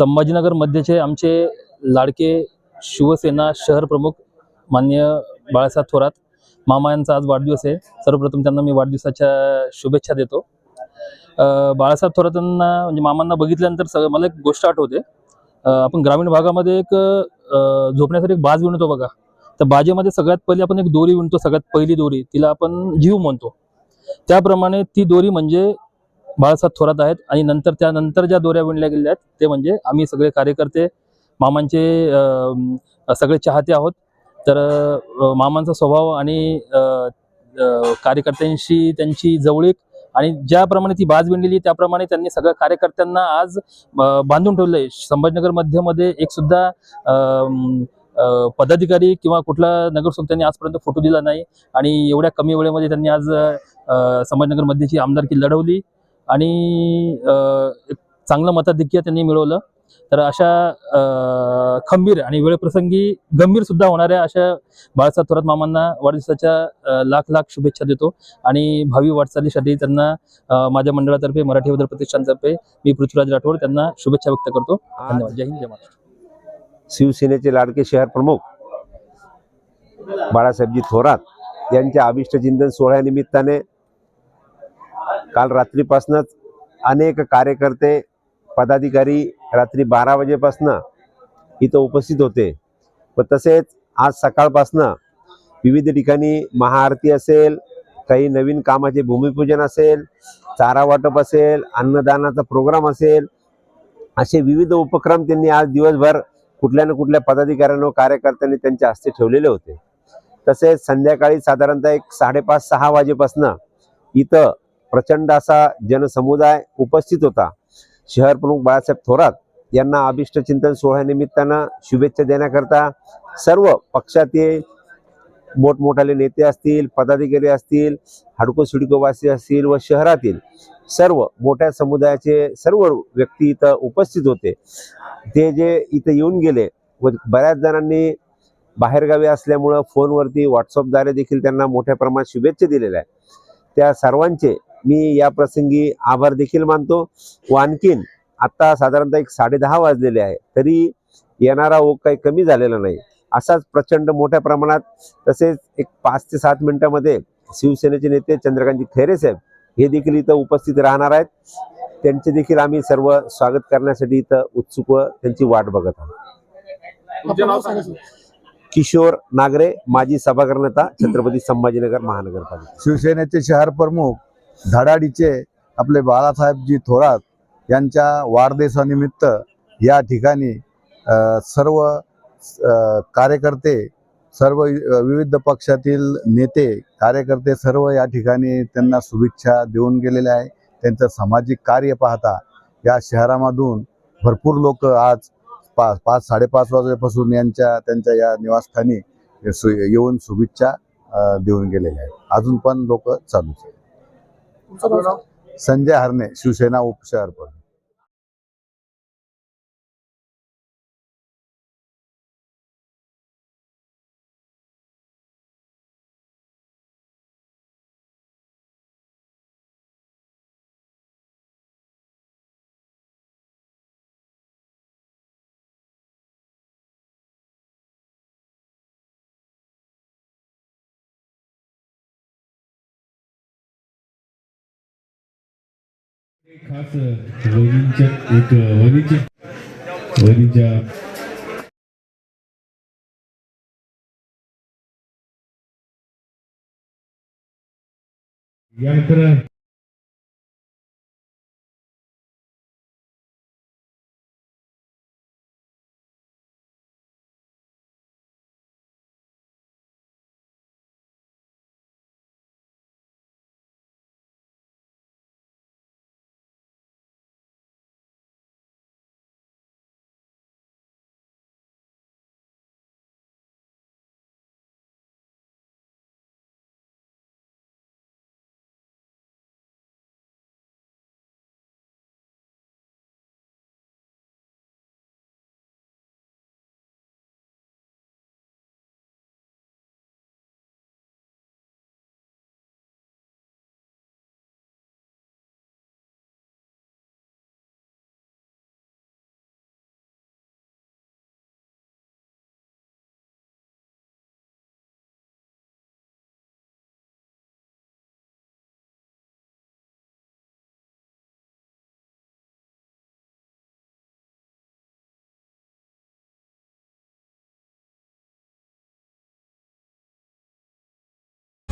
संभाजीनगर मध्यचे आमचे लाडके शिवसेना शहर प्रमुख मान्य बाळासाहेब थोरात मामा यांचा आज वाढदिवस आहे. सर्वप्रथम त्यांना मी वाढदिवसाच्या शुभेच्छा देतो. बाळासाहेब थोरातांना म्हणजे मामांना बघितल्यानंतर सगळं मला एक गोष्ट आठवते. आपण ग्रामीण भागामध्ये एक झोपण्यासाठी एक बाज विणतो बघा. तर बाजेमध्ये सगळ्यात पहिले आपण एक दोरी विणतो सगळ्यात पहिली दोरी तिला आपण जीव म्हणतो. त्याप्रमाणे ती दोरी म्हणजे बाळासाहेब थोरात आहेत आणि नंतर त्यानंतर ज्या दोऱ्या विणल्या गेल्या आहेत ते म्हणजे आम्ही सगळे कार्यकर्ते मामांचे सगळे चाहते आहोत. तर मामांचा स्वभाव आणि कार्यकर्त्यांशी त्यांची जवळीक आणि ज्याप्रमाणे ती बाज विणलेली त्याप्रमाणे त्यांनी सगळ्या कार्यकर्त्यांना आज बांधून ठेवलं आहे संभाजीनगर मध्यमध्ये एक सुद्धा पदाधिकारी किंवा कुठला नगरसेवक त्यांनी आजपर्यंत फोटो दिला नाही. आणि एवढ्या कमी वेळेमध्ये त्यांनी आज संभाजीनगर मध्येची आमदारकी लढवली. आणि अं, एक चांगलं मताधिक्य त्यांनी मिळवलं. तर अशा अं, खंबीर आणि वेळप्रसंगी गंभीर सुद्धा होणाऱ्या अशा बाळासाहेब थोरात मामांना वाढदिवसाच्या लाख लाख शुभेच्छा देतो. आणि भावी वाटचालीसाठी त्यांना माझ्या मंडळातर्फे मराठी बदल प्रतिष्ठानतर्फे मी पृथ्वीराज राठोड त्यांना शुभेच्छा व्यक्त करतो. धन्यवाद. जय हिंद जय महाराष्ट्र. शिवसेनेचे लाडके शहर प्रमुख बाळासाहेबजी थोरात यांच्या अभिष्ट चिंतन सोहळ्यानिमित्ताने काल रात्रीपासूनच अनेक कार्यकर्ते पदाधिकारी रात्री बारा वाजेपासनं इथं उपस्थित होते. व तसेच आज सकाळपासनं विविध ठिकाणी महाआरती असेल काही नवीन कामाचे भूमिपूजन असेल चारा वाटप असेल अन्नदानाचा प्रोग्राम असेल असे विविध उपक्रम त्यांनी आज दिवसभर कुठल्या ना कुठल्या पदाधिकाऱ्यांना कार्यकर्त्यांनी त्यांच्या हस्ते ठेवलेले होते. तसेच संध्याकाळी साधारणतः एक साडेपाच सहा वाजेपासनं इथं प्रचंड असा जनसमुदाय उपस्थित होता. शहर प्रमुख बाळासाहेब थोरात यांना अभिष्ट चिंतन सोहळ्यानिमित्तानं शुभेच्छा देण्याकरता सर्व पक्षातील मोठमोठाले नेते असतील पदाधिकारी असतील हडको सिडकोवासी असतील व शहरातील सर्व मोठ्या समुदायाचे सर्व व्यक्ती इथं उपस्थित होते. ते जे इथं येऊन गेले व बऱ्याच जणांनी बाहेरगावी असल्यामुळं फोनवरती व्हॉट्सअपद्वारे देखील त्यांना मोठ्या प्रमाणात शुभेच्छा दिलेल्या आहेत. त्या सर्वांचे मी या प्रसंगी आभार देखील मानतो. व आणखीन आत्ता साधारणतः एक साडे दहा वाजलेले आहे तरी येणारा ओघ काही कमी झालेला नाही. असाच प्रचंड मोठ्या प्रमाणात तसेच एक पाच ते सात मिनिटामध्ये शिवसेनेचे नेते चंद्रकांतजी खैरे साहेब हे देखील इथं उपस्थित राहणार आहेत. त्यांचे देखील आम्ही सर्व स्वागत करण्यासाठी इथं उत्सुक व त्यांची वाट बघत आहोत. किशोर नागरे माजी सभागृह नेता छत्रपती संभाजीनगर महानगरपालिका. शिवसेनेचे शहर प्रमुख धडाडीचे आपले बाळासाहेबजी थोरात यांच्या वाढदिवसानिमित्त या ठिकाणी सर्व कार्यकर्ते सर्व विविध पक्षातील नेते कार्यकर्ते सर्व या ठिकाणी त्यांना शुभेच्छा देऊन गेलेले आहे. त्यांचं सामाजिक कार्य पाहता या शहरामधून भरपूर लोक आज पाच पाच साडेपाच वाजेपासून यांच्या त्यांच्या या निवासस्थानी सु- येऊन शुभेच्छा देऊन गेलेल्या आहेत. अजून पण लोक चालूच आहेत. संजय हरणे शिवसेना उपशहर प्रमुख खास वहिनींच्या एक वहिनीचे वहिनीच्या यानंतर